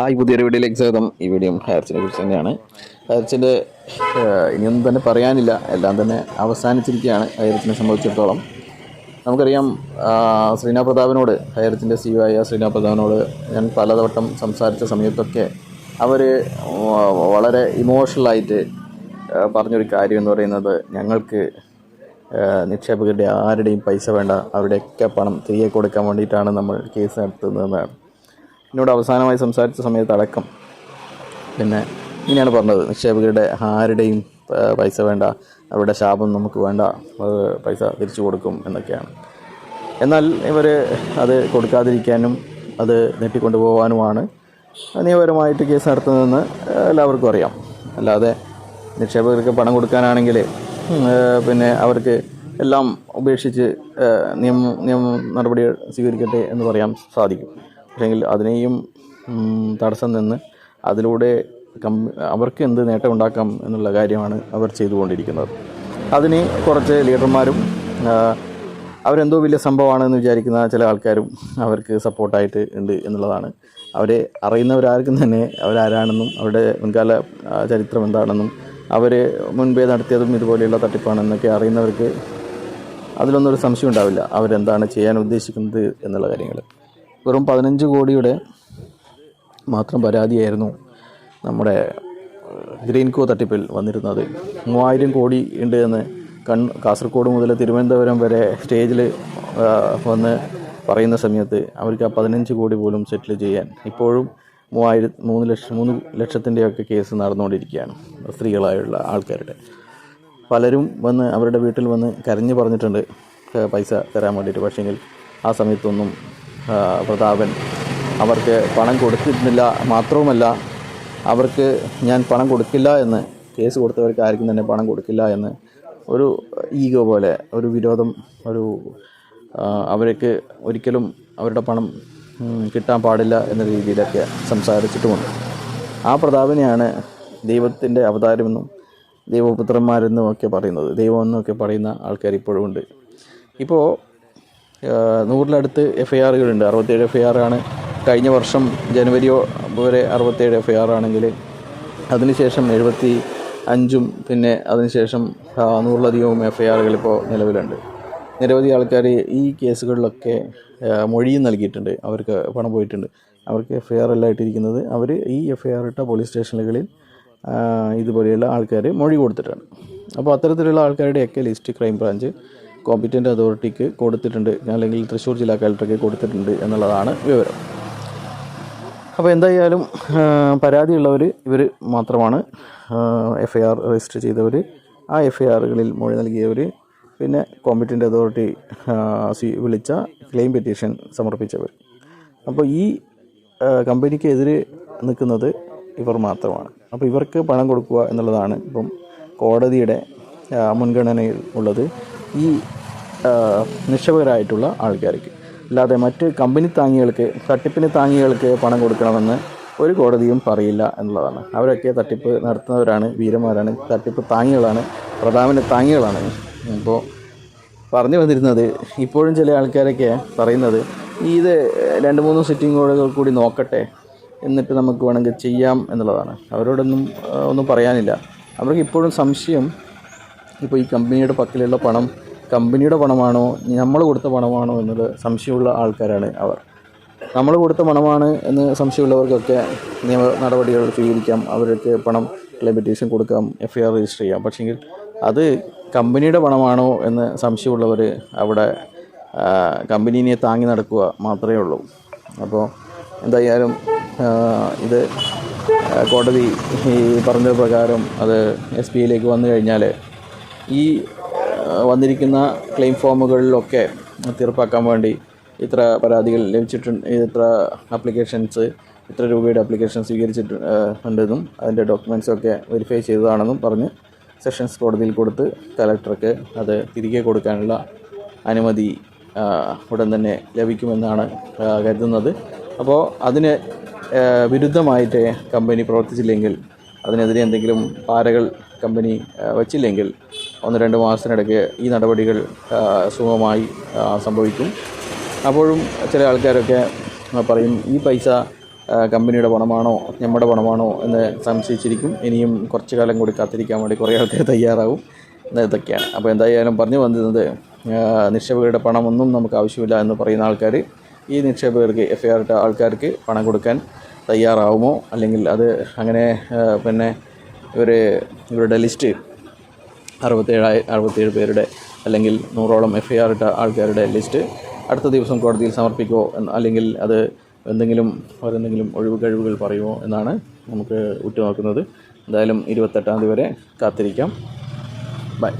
ആ ഈ പുതിയൊരു വീഡിയോയിലേക്ക് സ്വാഗതം. ഈ വീഡിയോ ഹയർച്ചിനെ കുറിച്ച് തന്നെയാണ്. ഹയർച്ചിന്റെ ഇനിയൊന്നും തന്നെ പറയാനില്ല. എല്ലാം തന്നെ അവസാനിച്ചിരിക്കുകയാണ് ഹയർച്ചിനെ സംബന്ധിച്ചിടത്തോളം. നമുക്കറിയാം ശ്രീനാ പ്രതാപനോട് ഹയർച്ചിന്റെ സി ആയ ശ്രീനാ പ്രതാപനോട് ഞാൻ പലതവട്ടം സംസാരിച്ച സമയത്തൊക്കെ അവർ വളരെ ഇമോഷണലായിട്ട് പറഞ്ഞൊരു കാര്യം എന്ന് പറയുന്നത് ഞങ്ങൾക്ക് നിക്ഷേപകരുടെ ആരുടെയും പൈസ വേണ്ട അവരുടെയൊക്കെ പണം തിരികെ കൊടുക്കാൻ വേണ്ടിയിട്ടാണ് നമ്മൾ കേസ് നടത്തുന്നതെന്നാണ് എന്നോട് അവസാനമായി സംസാരിച്ച സമയത്ത് അടക്കം. പിന്നെ ഇങ്ങനെയാണ് പറഞ്ഞത്. നിക്ഷേപകരുടെ ആരുടെയും പൈസ വേണ്ട. അവരുടെ ശാപം നമുക്ക് വേണ്ട. പൈസ തിരിച്ചു കൊടുക്കും എന്നൊക്കെയാണ്. എന്നാൽ ഇവർ അത് കൊടുക്കാതിരിക്കാനും അത് നെട്ടിക്കൊണ്ടുപോകാനുമാണ് നിയമപരമായിട്ട് കേസ് നടത്തുന്നതെന്ന് എല്ലാവർക്കും അറിയാം. അല്ലാതെ നിക്ഷേപകർക്ക് പണം കൊടുക്കാനാണെങ്കിൽ പിന്നെ അവർക്ക് എല്ലാം ഉപേക്ഷിച്ച് നിയമ നിയമ നടപടികൾ സ്വീകരിക്കട്ടെ എന്ന് പറയാൻ സാധിക്കും. പക്ഷേങ്കിൽ അതിനെയും തടസ്സം നിന്ന് അതിലൂടെ അവർക്ക് എന്ത് നേട്ടം ഉണ്ടാക്കാം എന്നുള്ള കാര്യമാണ് അവർ ചെയ്തുകൊണ്ടിരിക്കുന്നത്. അതിന് കുറച്ച് ലീഡർമാരും അവരെന്തോ വലിയ സംഭവമാണെന്ന് വിചാരിക്കുന്ന ചില ആൾക്കാരും അവർക്ക് സപ്പോർട്ടായിട്ട് ഉണ്ട് എന്നുള്ളതാണ്. അവരെ അറിയുന്നവരാർക്കും തന്നെ അവരാരാണെന്നും അവരുടെ മുൻകാല ചരിത്രം എന്താണെന്നും അവർ മുൻപേ നടത്തിയതും ഇതുപോലെയുള്ള തട്ടിപ്പാണെന്നൊക്കെ അറിയുന്നവർക്ക് അതിലൊന്നും ഒരു സംശയം ഉണ്ടാവില്ല അവരെന്താണ് ചെയ്യാൻ ഉദ്ദേശിക്കുന്നത് എന്നുള്ള കാര്യങ്ങൾ വെറും പതിനഞ്ച് കോടിയുടെ മാത്രം പരാതിയായിരുന്നു നമ്മുടെ ഗ്രീൻ കോ തട്ടിപ്പിൽ വന്നിരുന്നത്. മൂവായിരം കോടി ഉണ്ട് എന്ന് കൺ കാസർഗോഡ് മുതൽ തിരുവനന്തപുരം വരെ സ്റ്റേജിൽ വന്ന് പറയുന്ന സമയത്ത് അവർക്ക് ആ പതിനഞ്ച് കോടി പോലും സെറ്റിൽ ചെയ്യാൻ ഇപ്പോഴും മൂവായിരം മൂന്ന് ലക്ഷം മൂന്ന് ലക്ഷത്തിന്റെയൊക്കെ കേസ് നടന്നുകൊണ്ടിരിക്കുകയാണ് സ്ത്രീകളായുള്ള ആൾക്കാരുടെ. പലരും വന്ന് അവരുടെ വീട്ടിൽ വന്ന് കരഞ്ഞു പറഞ്ഞിട്ടുണ്ട് പൈസ തരാൻ വേണ്ടിയിട്ട്. പക്ഷേങ്കിൽ ആ സമയത്തൊന്നും പ്രതാപൻ. അവർക്ക് പണം കൊടുത്തിരുന്നില്ല മാത്രവുമല്ല അവർക്ക് ഞാൻ പണം കൊടുക്കില്ല എന്ന് കേസ് കൊടുത്തവർക്ക് ആർക്കും തന്നെ പണം കൊടുക്കില്ല എന്ന് ഒരു ഈഗോ പോലെ ഒരു വിരോധം ഒരു അവർക്ക് ഒരിക്കലും അവരുടെ പണം കിട്ടാൻ പാടില്ല എന്ന രീതിയിലൊക്കെ സംസാരിച്ചിട്ടുമുണ്ട്. ആ പ്രതാപനെയാണ് ദൈവത്തിന്റെ അവതാരമെന്നും ദൈവപുത്രന്മാരെന്നും ഒക്കെ പറയുന്നത്. ദൈവം എന്നൊക്കെ പറയുന്ന ആൾക്കാർ ഇപ്പോഴും ഉണ്ട് ഇപ്പോൾ നൂറിലടുത്ത് എഫ് ഐ ആറുകളുണ്ട് അറുപത്തേഴ് എഫ് ഐ ആറാണ് കഴിഞ്ഞ വർഷം ജനുവരിയോ വരെ അറുപത്തേഴ് എഫ് ഐ ആറാണെങ്കിൽ അതിനുശേഷം എഴുപത്തി അഞ്ചും പിന്നെ അതിനുശേഷം നൂറിലധികവും എഫ് ഐ ആറുകൾ ഇപ്പോൾ നിലവിലുണ്ട്. നിരവധി ആൾക്കാർ ഈ കേസുകളിലൊക്കെ മൊഴിയും നൽകിയിട്ടുണ്ട്. അവർക്ക് പണം പോയിട്ടുണ്ട്. അവർക്ക് എഫ് ഐ ആർ എല്ലാം ഇട്ടിരിക്കുന്നത്. അവർ ഈ എഫ് ഐ ആർ ഇട്ട പോലീസ് സ്റ്റേഷനുകളിൽ ഇതുപോലെയുള്ള ആൾക്കാർ മൊഴി കൊടുത്തിട്ടാണ്. അപ്പോൾ അത്തരത്തിലുള്ള ആൾക്കാരുടെയൊക്കെ ലിസ്റ്റ് ക്രൈം ബ്രാഞ്ച് കോമ്പിറ്റന്റ് അതോറിറ്റിക്ക് കൊടുത്തിട്ടുണ്ട്. അല്ലെങ്കിൽ തൃശ്ശൂർ ജില്ലാ കലക്ടർക്ക് കൊടുത്തിട്ടുണ്ട് എന്നുള്ളതാണ് വിവരം. അപ്പോൾ എന്തായാലും പരാതിയുള്ളവർ ഇവർ മാത്രമാണ് എഫ് ഐ ആർ രജിസ്റ്റർ ചെയ്തവർ ആ എഫ് ഐ ആറുകളിൽ മൊഴി നൽകിയവർ പിന്നെ കോമ്പിറ്റന്റ് അതോറിറ്റി വിളിച്ച ക്ലെയിം പെറ്റീഷൻ സമർപ്പിച്ചവർ അപ്പോൾ ഈ കമ്പനിക്കെതിരെ നിൽക്കുന്നത് ഇവർ മാത്രമാണ്. അപ്പോൾ ഇവർക്ക് പണം കൊടുക്കുക എന്നുള്ളതാണ് ഇപ്പം കോടതിയുടെ മുൻഗണനയിൽ ഉള്ളത്. ഈ നിക്ഷേപകരായിട്ടുള്ള ആൾക്കാർക്ക്. അല്ലാതെ മറ്റ് കമ്പനി താങ്ങികൾക്ക് തട്ടിപ്പിന് താങ്ങികൾക്ക് പണം കൊടുക്കണമെന്ന് ഒരു കോടതിയും പറയില്ല എന്നുള്ളതാണ്. അവരൊക്കെ തട്ടിപ്പ് നടത്തുന്നവരാണ് വീരന്മാരാണ് തട്ടിപ്പ് താങ്ങികളാണ് പ്രധാന താങ്ങികളാണ്. അപ്പോൾ പറഞ്ഞു വന്നിരുന്നത് ഇപ്പോഴും ചില ആൾക്കാരൊക്കെ പറയുന്നത് ഇത് രണ്ട് മൂന്ന് സിറ്റിംഗ് കോടതികൾ കൂടി നോക്കട്ടെ എന്നിട്ട് നമുക്ക് വേണമെങ്കിൽ ചെയ്യാം എന്നുള്ളതാണ്. അവരോടൊന്നും ഒന്നും പറയാനില്ല. അവർക്ക് ഇപ്പോഴും സംശയം ഇപ്പോൾ ഈ കമ്പനിയുടെ പക്കലുള്ള പണം കമ്പനിയുടെ പണമാണോ നമ്മൾ കൊടുത്ത പണമാണോ എന്നുള്ള സംശയമുള്ള ആൾക്കാരാണ് അവർ. നമ്മൾ കൊടുത്ത പണമാണ് എന്ന് സംശയമുള്ളവർക്കൊക്കെ നിയമ നടപടികൾ സ്വീകരിക്കാം അവർക്ക് പണം ക്ലെയിം പെറ്റീഷൻ കൊടുക്കാം എഫ് ഐ ആർ രജിസ്റ്റർ ചെയ്യാം. പക്ഷേങ്കിൽ അത് കമ്പനിയുടെ പണമാണോ എന്ന് സംശയമുള്ളവർ അവിടെ കമ്പനീനെ താങ്ങി നടക്കുക മാത്രമേ ഉള്ളൂ. അപ്പോൾ എന്തായാലും ഇത് കോടതി ഈ പറഞ്ഞ പ്രകാരം അത് എസ് പിയിലേക്ക് വന്നു കഴിഞ്ഞാൽ ഈ വന്നിരിക്കുന്ന ക്ലെയിം ഫോമുകളിലൊക്കെ തീർപ്പാക്കാൻ വേണ്ടി ഇത്ര പരാതികൾ ലഭിച്ചിട്ടുണ്ട് ഇത്ര ആപ്ലിക്കേഷൻസ് ഇത്ര രൂപയുടെ ആപ്ലിക്കേഷൻ സ്വീകരിച്ചിട്ട് ആ, ഉണ്ടെന്നും അതിന്റെ ഡോക്യുമെൻസൊക്കെ വെരിഫൈ ചെയ്തതാണെന്നും പറഞ്ഞ് സെഷൻസ് കോടതിയിൽ കൊടുത്ത് കലക്ടർക്ക് അത് തിരികെ കൊടുക്കാനുള്ള അനുമതി ഉടൻ തന്നെ ലഭിക്കുമെന്നാണ് കരുതുന്നത്. അപ്പോൾ അതിന് വിരുദ്ധമായിട്ട് കമ്പനി പ്രവർത്തിച്ചില്ലെങ്കിൽ അതിനെതിരെ എന്തെങ്കിലും പാരകൾ കമ്പനി വച്ചില്ലെങ്കിൽ ഒന്ന് രണ്ട് മാസത്തിനിടയ്ക്ക് ഈ നടപടികൾ സുഗമമായി സംഭവിക്കും. അപ്പോഴും ചില ആൾക്കാരൊക്കെ പറയും ഈ പൈസ കമ്പനിയുടെ പണമാണോ നമ്മുടെ പണമാണോ എന്ന് സംശയിച്ചിരിക്കും. ഇനിയും കുറച്ച് കാലം കൂടി കാത്തിരിക്കാൻ വേണ്ടി കുറേ ആൾക്കാർ തയ്യാറാവും. ഇതൊക്കെയാണ്. അപ്പോൾ എന്തായാലും പറഞ്ഞു വന്നിരുന്നത് നിക്ഷേപകരുടെ പണമൊന്നും നമുക്ക് ആവശ്യമില്ല എന്ന് പറയുന്ന ആൾക്കാർ ഈ നിക്ഷേപകർക്ക് എഫ് ഐ ആറിട്ട ആൾക്കാർക്ക് പണം കൊടുക്കാൻ തയ്യാറാവുമോ? അല്ലെങ്കിൽ അത് അങ്ങനെ പിന്നെ ഇവർ ഇവരുടെ ലിസ്റ്റ് അറുപത്തേഴായി അറുപത്തേഴ് പേരുടെ അല്ലെങ്കിൽ നൂറോളം എഫ് ഐ ആർ ഇട്ട ആൾക്കാരുടെ ലിസ്റ്റ് അടുത്ത ദിവസം കോടതിയിൽ സമർപ്പിക്കുമോ അല്ലെങ്കിൽ അത് എന്തെങ്കിലും അവരെന്തെങ്കിലും ഒഴിവ് കഴിവുകൾ പറയുമോ എന്നാണ് നമുക്ക് ഉറ്റുനോക്കുന്നത്. എന്തായാലും ഇരുപത്തെട്ടാം തീയതി വരെ കാത്തിരിക്കാം. ബൈ